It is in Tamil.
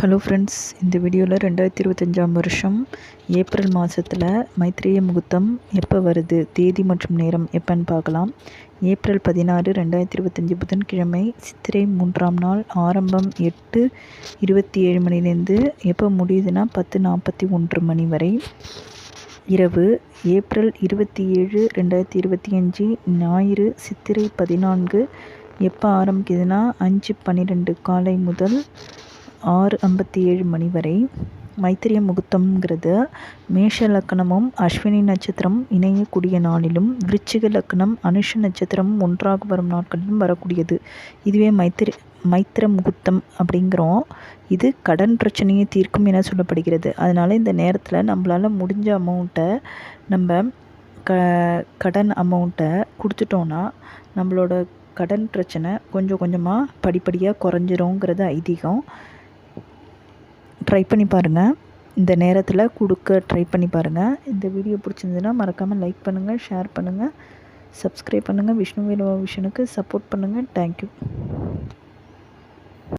ஹலோ ஃப்ரெண்ட்ஸ் இந்த வீடியோவில் ரெண்டாயிரத்தி இருபத்தஞ்சாம் வருஷம் ஏப்ரல் மாதத்தில் மைத்ரேய முகூர்த்தம் எப்போ வருது தேதி மற்றும் நேரம் எப்போன்னு பார்க்கலாம். ஏப்ரல் பதினாறு ரெண்டாயிரத்தி இருபத்தஞ்சி புதன்கிழமை சித்திரை மூன்றாம் நாள் ஆரம்பம் எட்டு இருபத்தி ஏழு மணிலேருந்து எப்போ முடியுதுன்னா பத்து நாற்பத்தி ஒன்று மணி வரை. இரவு ஏப்ரல் இருபத்தி ஏழு ரெண்டாயிரத்தி இருபத்தி அஞ்சு ஞாயிறு சித்திரை பதினான்கு எப்போ ஆரம்பிக்குதுன்னா அஞ்சு பன்னிரெண்டு காலை முதல் ஆறு ஐம்பத்தி ஏழு மணி வரை மைத்திரிய முகூர்த்தம்ங்கிறது மேஷ லக்கணமும் அஸ்வினி நட்சத்திரம் இணையக்கூடிய நாளிலும் விருச்சிக லக்கணம் அனுஷ நட்சத்திரம் ஒன்றாக வரும் நாட்களிலும் வரக்கூடியது. இதுவே மைத்திரி மைத்திர முகூர்த்தம் அப்படிங்கிறோம். இது கடன் பிரச்சனையை தீர்க்கும் என சொல்லப்படுகிறது. அதனால் இந்த நேரத்தில் நம்மளால் முடிஞ்ச அமௌண்ட்டை நம்ம க கடன் அமௌண்ட்டை கொடுத்துட்டோன்னா நம்மளோட கடன் பிரச்சனை கொஞ்சம் கொஞ்சமாக படிப்படியாக குறைஞ்சிருங்கிறது ஐதீகம். ட்ரை பண்ணி பாருங்கள் இந்த நேரத்தில் கொடுக்க ட்ரை பண்ணி பாருங்கள் இந்த வீடியோ பிடிச்சிருந்ததுன்னா மறக்காமல் லைக் பண்ணுங்கள் ஷேர் பண்ணுங்கள் சப்ஸ்கிரைப் பண்ணுங்கள் விஷ்ணு வீரவா விஷனுக்கு சப்போர்ட் பண்ணுங்கள் தேங்க்யூ